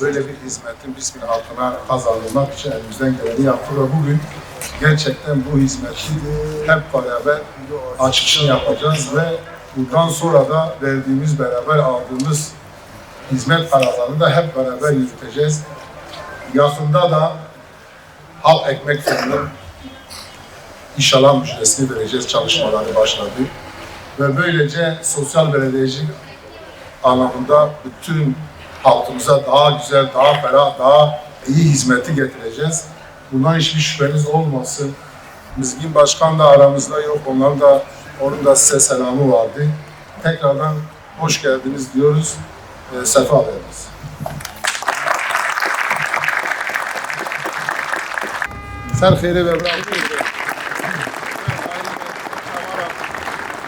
böyle bir hizmetin Bismil halkına kazandırmak için elimizden geleni yaptık ve bugün gerçekten bu hizmeti hep beraber açılışını yapacağız ve bundan sonra da verdiğimiz beraber aldığımız hizmet kararlarını da hep beraber yürüteceğiz. Yakında da halk ekmek fırının inşallah müjdesini vereceğiz. Çalışmaları başladı. Ve böylece sosyal belediyecilik anlamında bütün halkımıza daha güzel, daha ferah, daha iyi hizmeti getireceğiz. Bundan hiçbir şüpheniz olmasın. Mizgin Başkan da aramızda yok. Onların da, onun da size selamı vardı. Tekrardan hoş geldiniz diyoruz. E, sefa veriniz. Ser xeyri ve bravo.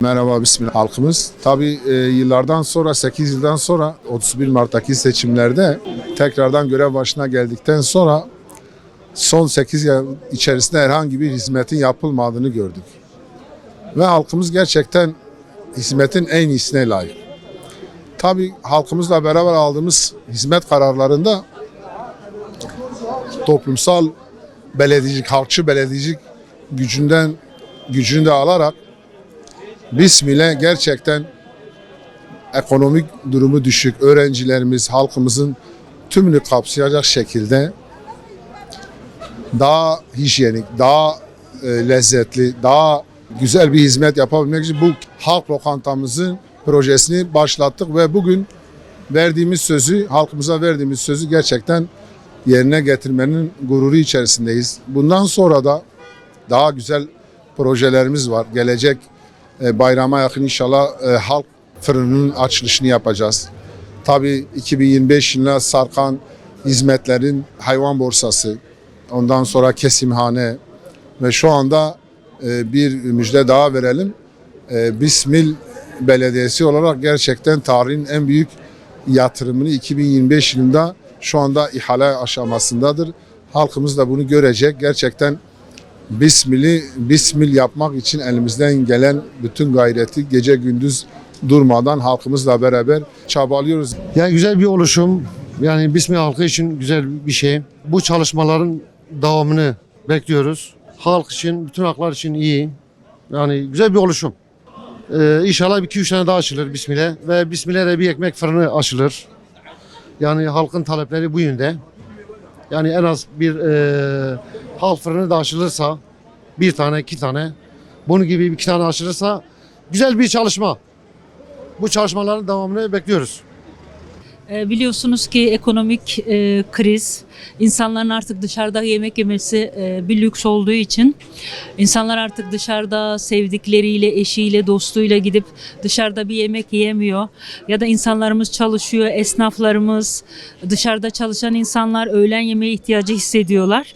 Merhaba Bismillah halkımız. Tabii e, yıllardan sonra 8 yıldan sonra 31 Mart'taki seçimlerde tekrardan görev başına geldikten sonra son 8 yıl içerisinde herhangi bir hizmetin yapılmadığını gördük. Ve halkımız gerçekten hizmetin en iyisine layık. Tabii halkımızla beraber aldığımız hizmet kararlarında toplumsal belediyecilik, halkçı belediyecilik gücünden gücünü de alarak Bismillah gerçekten ekonomik durumu düşük öğrencilerimiz, halkımızın tümünü kapsayacak şekilde daha hijyenik, daha e, lezzetli, daha güzel bir hizmet yapabilmek için bu halk lokantamızın projesini başlattık ve bugün verdiğimiz sözü, halkımıza verdiğimiz sözü gerçekten yerine getirmenin gururu içerisindeyiz. Bundan sonra da daha güzel projelerimiz var. Gelecek e, bayrama yakın inşallah e, halk fırınının açılışını yapacağız. Tabii 2025 yılına sarkan hizmetlerin hayvan borsası, ondan sonra kesimhane ve şu anda e, bir müjde daha verelim. Bismil Belediyesi olarak gerçekten tarihin en büyük yatırımını 2025 yılında şu anda ihale aşamasındadır. Halkımız da bunu görecek. Gerçekten Bismil'i Bismil yapmak için elimizden gelen bütün gayreti gece gündüz durmadan halkımızla beraber çabalıyoruz. Yani güzel bir oluşum. Yani Bismillah halkı için güzel bir şey. Bu çalışmaların devamını bekliyoruz. Halk için, bütün halklar için iyi. Yani güzel bir oluşum. Ee, inşallah bir iki üç tane daha açılır Bismillah. Ve Bismillah de bir ekmek fırını açılır. Yani halkın talepleri bu yönde. Yani en az bir e, halk fırını da açılırsa bir tane iki tane bunun gibi iki tane açılırsa güzel bir çalışma. Bu çalışmaların devamını bekliyoruz. E, Biliyorsunuz ki ekonomik e, kriz, insanların artık dışarıda yemek yemesi e, bir lüks olduğu için insanlar artık dışarıda sevdikleriyle, eşiyle, dostuyla gidip dışarıda bir yemek yiyemiyor. Ya da insanlarımız çalışıyor, esnaflarımız, dışarıda çalışan insanlar öğlen yemeğe ihtiyacı hissediyorlar.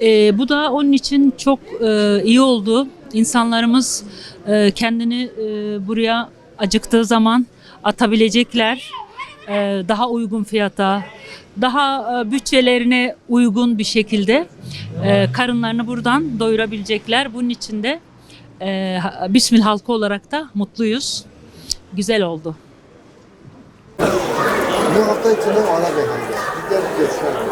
E, bu da onun için çok e, iyi oldu. İnsanlarımız e, kendini e, buraya acıktığı zaman atabilecekler daha uygun fiyata, daha e, bütçelerine uygun bir şekilde e, karınlarını buradan doyurabilecekler. Bunun için de e, Bismil halkı olarak da mutluyuz. Güzel oldu. Bu hafta içinde ana bekleniyor. Gider geçer.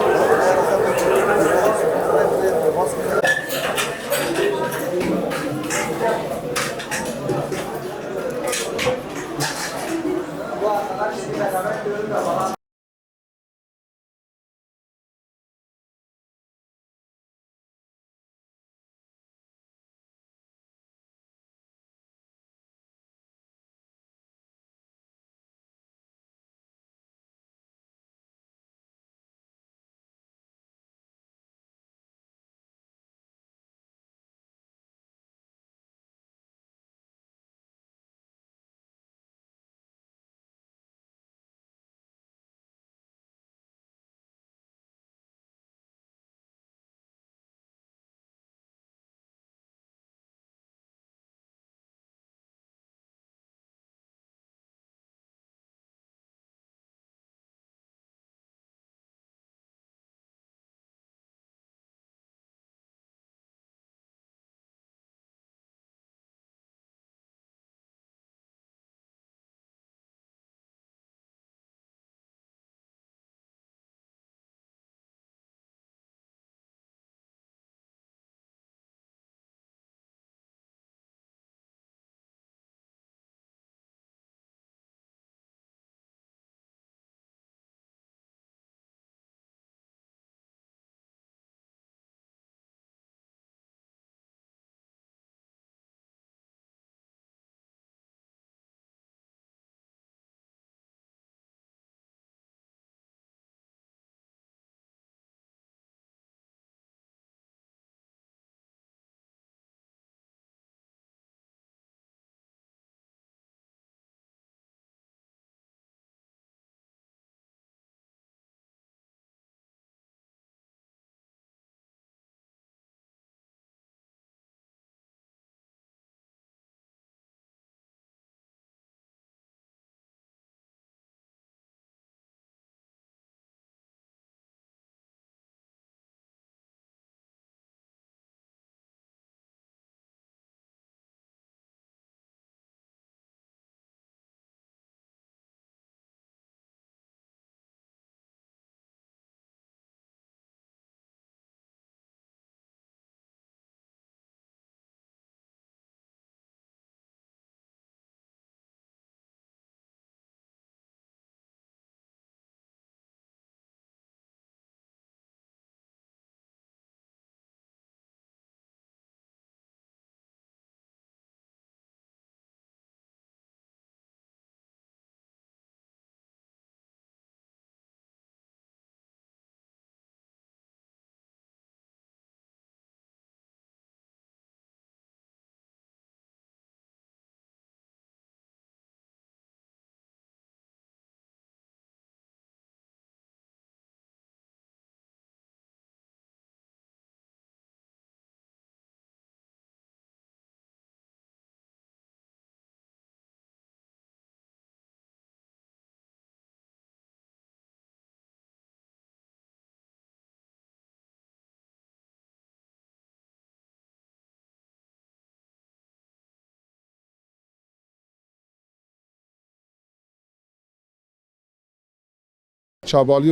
Çabalıyoruz.